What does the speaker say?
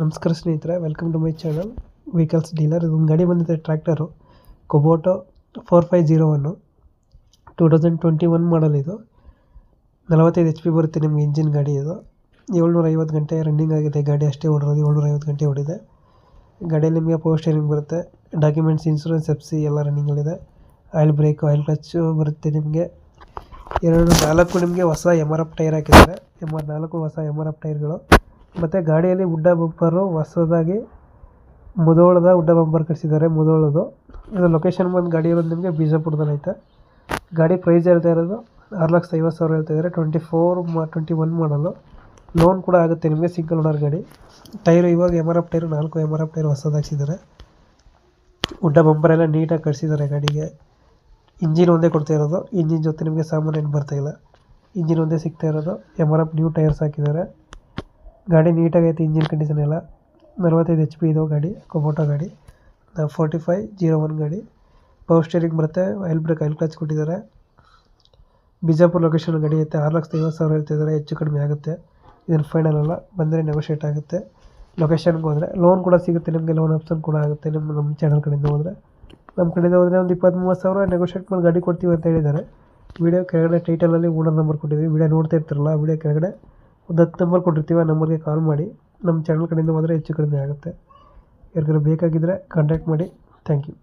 ನಮಸ್ಕಾರ ಸ್ನೇಹಿತರೆ welcome to my channel vehicles dealer ಇದೊಂದು ಗಾಡಿ ಬಂದಿದೆ tractor Kubota four five zero one two thousand twenty one model ಇದು. ನಲವತ್ತೈದು ಎಚ್ ಪಿ ಬರುತ್ತೆ ನಿಮಗೆ ಇಂಜಿನ್ ಗಾಡಿ ಇದು. ಏಳ್ನೂರ ಐವತ್ತು ಗಂಟೆ ರನ್ನಿಂಗ್ ಆಗಿದೆ, ಗಾಡಿ ಅಷ್ಟೇ ಓಡಿರೋದು ಏಳ್ನೂರ ಐವತ್ತು ಗಂಟೆ ಓಡಿದೆ. ಗಾಡಿಯಲ್ಲಿ ನಿಮಗೆ ಪವರ್ ಸ್ಟೇರಿಂಗ್ ಬರುತ್ತೆ ಡಾಕ್ಯುಮೆಂಟ್ಸ್ ಇನ್ಶೂರೆನ್ಸ್ ಎಫ್ ಸಿ ಎಲ್ಲ ರನ್ನಿಂಗಲ್ಲಿದೆ ಆಯಿಲ್ ಬ್ರೇಕ್ ಆಯಿಲ್ ಕ್ಲಚ್ಚು ಬರುತ್ತೆ ನಿಮಗೆ. ಎರಡು ನಾಲ್ಕು ನಿಮಗೆ ಹೊಸ ಎಂ ಆರ್ ಎಫ್ ಟೈರ್ ಹಾಕಿದ್ದಾರೆ. ಎಂ ಆರ್ ನಾಲ್ಕು ಹೊಸ ಎಂ ಆರ್ ಎಫ್ ಟೈರ್ಗಳು ಮತ್ತು ಗಾಡಿಯಲ್ಲಿ ಉಡ್ಡ ಬಂಪರು ಹೊಸದಾಗಿ ಮುದೋಳದ ಉಡ್ಡ ಬಂಪರ್ ಕಟ್ಸಿದ್ದಾರೆ ಮುದೋಳದು. ಇದು ಲೊಕೇಶನ್ ಬಂದು ಗಾಡಿ ಬಂದು ನಿಮಗೆ ಬಿಜಾಪುರದಲ್ಲಿ ಗಾಡಿ ಪ್ರೈಸ್ ಹೇಳ್ತಾ ಇರೋದು ಆರು ಲಕ್ಷದ ಐವತ್ತು ಸಾವಿರ ಹೇಳ್ತಾ ಇದ್ದಾರೆ. ಟ್ವೆಂಟಿ ಫೋರ್ ಮಾ ಟ್ವೆಂಟಿ ಒನ್ ಮಾಡಲು ಲೋನ್ ಕೂಡ ಆಗುತ್ತೆ ನಿಮಗೆ ಸಿಂಗಲ್ ಓನರ್ ಗಾಡಿ. ಟೈರು ಇವಾಗ ಎಂ ಆರ್ ಎಫ್ ಟೈರು ನಾಲ್ಕು ಎಂ ಆರ್ ಎಫ್ ಟೈರ್ ಹೊಸದು ಹಾಕ್ಸಿದ್ದಾರೆ. ಉಡ್ಡ ಬಂಪರ್ ಎಲ್ಲ ನೀಟಾಗಿ ಕಟ್ಸಿದ್ದಾರೆ ಗಾಡಿಗೆ. ಇಂಜಿನ್ ಒಂದೇ ಕೊಡ್ತಾ ಇರೋದು. ಇಂಜಿನ್ ಜೊತೆ ನಿಮಗೆ ಸಾಮಾನು ಏನು ಬರ್ತಾ ಇಲ್ಲ. ಇಂಜಿನ್ ಒಂದೇ ಸಿಗ್ತಾ ಇರೋದು. M R F new tyres ಹಾಕಿದ್ದಾರೆ. ಗಾಡಿ ನೀಟಾಗೈತೆ ಇಂಜಿನ್ ಕಂಡೀಷನ್ ಎಲ್ಲ. ನಲವತ್ತೈದು ಎಚ್ ಪಿ ಇದು ಗಾಡಿ ಕೊಬೋಟೋ ಗಾಡಿ. ಫೋರ್ಟಿ ಫೈವ್ ಜೀರೋ ಒನ್ ಗಾಡಿ. ಪವರ್ ಸ್ಟೇರಿಂಗ್ ಬರುತ್ತೆ ಆಯಿಲ್ ಬ್ರೇಕ್ ಆಯಿಲ್ ಕ್ಲಚ್ ಕೊಟ್ಟಿದ್ದಾರೆ. ಬಿಜಾಪುರ ಲೊಕೇಶನ್ ಗಾಡಿ ಐತೆ, ಆರು ಲಕ್ಷದ ಐವತ್ತು ಸಾವಿರ ಹೇಳ್ತಿದ್ದಾರೆ, ಹೆಚ್ಚು ಕಡಿಮೆ ಆಗುತ್ತೆ. ಇದನ್ನು ಫೈನಲ್ ಅಲ್ಲ, ಬಂದರೆ ನೆಗೋಷಿಯೇಟ್ ಆಗುತ್ತೆ. ಲೊಕೇಶನ್ಗೆ ಹೋದರೆ ಲೋನ್ ಕೂಡ ಸಿಗುತ್ತೆ, ನಿಮಗೆ ಲೋನ್ ಆಪ್ಷನ್ ಕೂಡ ಆಗುತ್ತೆ, ನಿಮ್ಮ, ನಮ್ಮ ಚಾನಲ್ ಕಡೆಯಿಂದ ಹೋದರೆ. ನಮ್ಮ ಕಡೆಯಿಂದ ಹೋದರೆ ಒಂದು ಇಪ್ಪತ್ತು ಮೂವತ್ತು ಸಾವಿರ ನೆಗೋಷಿಯೇಟ್ ಮಾಡಿ ಗಾಡಿ ಕೊಡ್ತೀವಿ ಅಂತ ಹೇಳಿದ್ದಾರೆ. ವಿಡಿಯೋ ಕೆಳಗಡೆ ಟೈಟಲಲ್ಲಿ ಓನರ್ ನಂಬರ್ ಕೊಟ್ಟಿದ್ದೀವಿ ವಿಡಿಯೋ ನೋಡ್ತಾ ಇರ್ತಾರಲ್ಲ ವಿಡಿಯೋ ಕೆಳಗಡೆ. ಒಂದು ಹತ್ತು ನಂಬರ್ ಕೊಟ್ಟಿರ್ತೀವಿ ಆ ನಂಬರ್ಗೆ ಕಾಲ್ ಮಾಡಿ. ನಮ್ಮ ಚಾನಲ್ ಕಡೆಯಿಂದ ಹೋದರೆ ಹೆಚ್ಚು ಕಡಿಮೆ ಆಗುತ್ತೆ. ಯಾರಿಗಾರು ಬೇಕಾಗಿದ್ದರೆ ಕಾಂಟ್ಯಾಕ್ಟ್ ಮಾಡಿ. Thank you